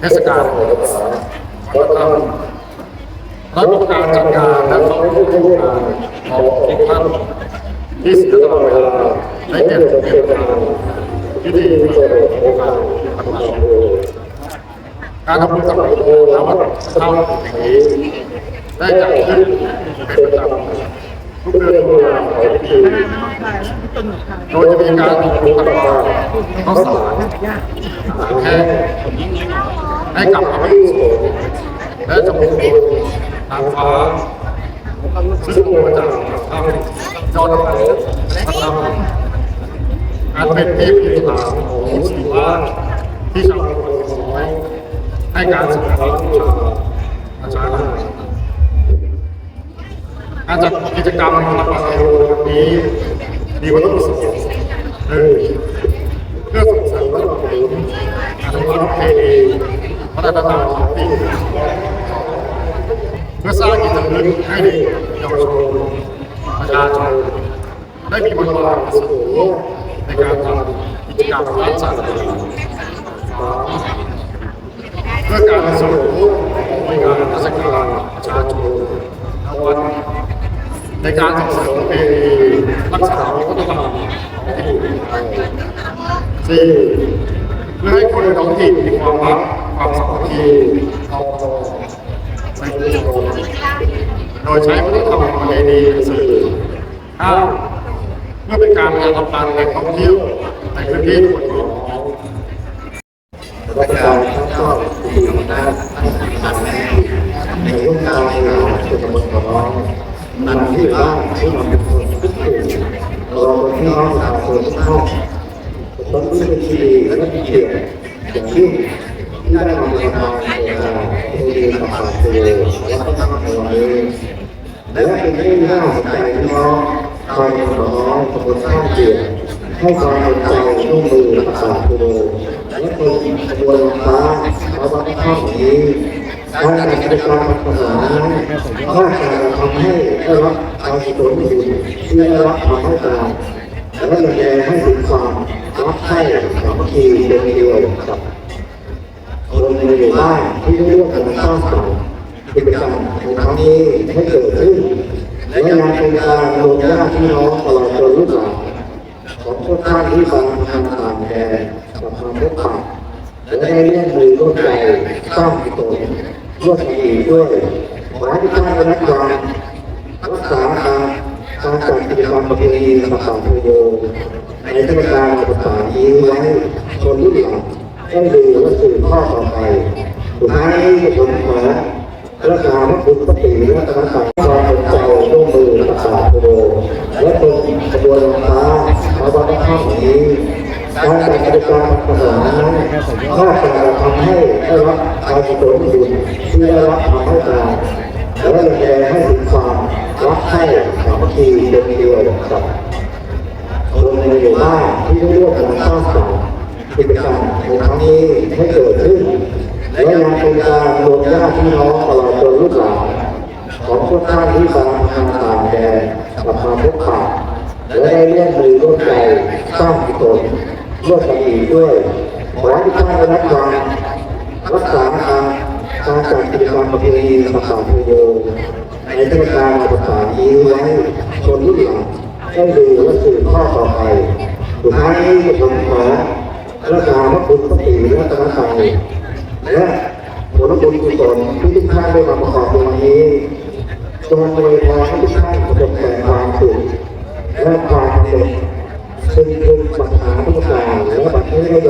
เทศกาลวัฒนธรรมระบการจัดการและของผู้ร่วมงานของทุกท่านที่เสียตลอดเวลาได้เก็บเกี่ยวกับพิธีเปิดโอกาสปฏิบัติการทำบุญสำหรับโบราวัฒนธรรมแห่งนี้ได้จัดขึ้นเป็นประจำ ทุกเดือนตุลาของปีโดยจะมีการทำบุญตักบาตรข้าวสารอาหารแห้งให้กลับพระภิกษุและจำนวนนางฟ้าซึ่งมาจากทางยอดเขาพระธรรมอันเป็นที่พิจาของศิวะที่ชาวบ้านน้อยให้การศึกษา การจัดกิจกรรมรับประทานวันนี้มีวัตถุประสงค์หนึ่งเพื่อส่งเสริมและบำรุงอนุรักษ์ประเพณีวัฒนธรรมท้องถิ่นเพื่อสร้างจิตสำนึกให้เด็กเยาวชนประชาชนได้มีบทบาทสูงในการทำกิจกรรมรักษาสถานเพื่อการสนับสนุนหน่วยงานราชการประชาชนและวัด ในการส่งเสริมประเพณีรักษาวัฒนธรรมท้องถิ่นสี่เพื่อให้คนในท้องถิ่นมีความรักความสามัคคีเอาพอในชุมชนโดยใช้วัฒนธรรมประเพณีเป็นสื่อห้าเพื่อเป็นการประชาสัมพันธ์ในท่องเที่ยวในพื้นที่ทุกคน นันที่บ้านที่เราเป็นคนทุกคนเราเป็นพี่น้องประชาชนทุกท่านต้องรู้เป็นที่ดีและเกียรติอย่างยิ่งที่ได้มาทำงานในงานที่ดีกับสังคมและก็ทำในวันนี้และเป็นที่น่าสนใจพี่น้องชาวตำบลน้องตำบลข้างเกียรติให้ความสนใจร่วมมือรักษาตัวและคนขบวนฟ้าเขาบังคับนี้ จัดกิจกรรมปัญหานั้นก็จะทำให้ได้รับการสนับสนุนที่ได้รับความต้องการและแสดงให้ถึงความรักใคร่สามัคคีเป็นเดียวกับคนในหมู่บ้านที่ร่วมกันสร้างสรรค์กิจกรรมในครั้งนี้ให้เกิดขึ้นและยังเป็นการรวมญาติพี่น้องตลอดจนลูกหลานของทุกท่านที่ฟังทางต่างแดนกับความทุกและได้เล่นมือร่วมใจสร้างกุศล ร่วมกันอีด้วยขอให้ทุกท่านนักการรักษาการการจัดกิจกรรมประเพณีสาขาโยในเทศกาลภาษาศนี้ไว้คนรุ่นหลังได้ดูและสืบทอดต่อไปสุดท้ายนี้ผมขอรักษาพระคุณพระตรีรัตนกา รมภาษานั้นก็จะทำให้ได้รับการสนับสนุนที่ได้รับความต้องการและแสดงให้ถึงความรักใคร่สามัคคีเป็นเดียวกับคนในหมู่บ้านที่ได้ร่วมกันสร้างสรรค์กิจกรรมในครั้งนี้ให้เกิดขึ้นและยังเป็นการรวมญาติพี่น้องตลอดจนลูกหลานของทุกท่านที่ฟังทางต่างแดนกับความทุกข์ขาดและได้เล่นมือร่วมใจสร้างกุศลร่วมกันอีกด้วย ขอให้ทุกท่านได้รับความรักษาการการจัดกิจกรรมประเพณีสาขาโยในเทศกาลประกาศนี้ไว้คนรุ่นหลังได้ดูและสืบทอต่อไปสุดท้ายนี้ผมขอรักษาพระคุณพระตรีและตระหนักและผลบุญกุศลที่ทุกท่านได้มาประกอบในวันนี้จงอวยพรให้ทุกท่านประสบแต่ความสุขและความเป็นซึ่งเป็นปัญหาทุกการและประเทศ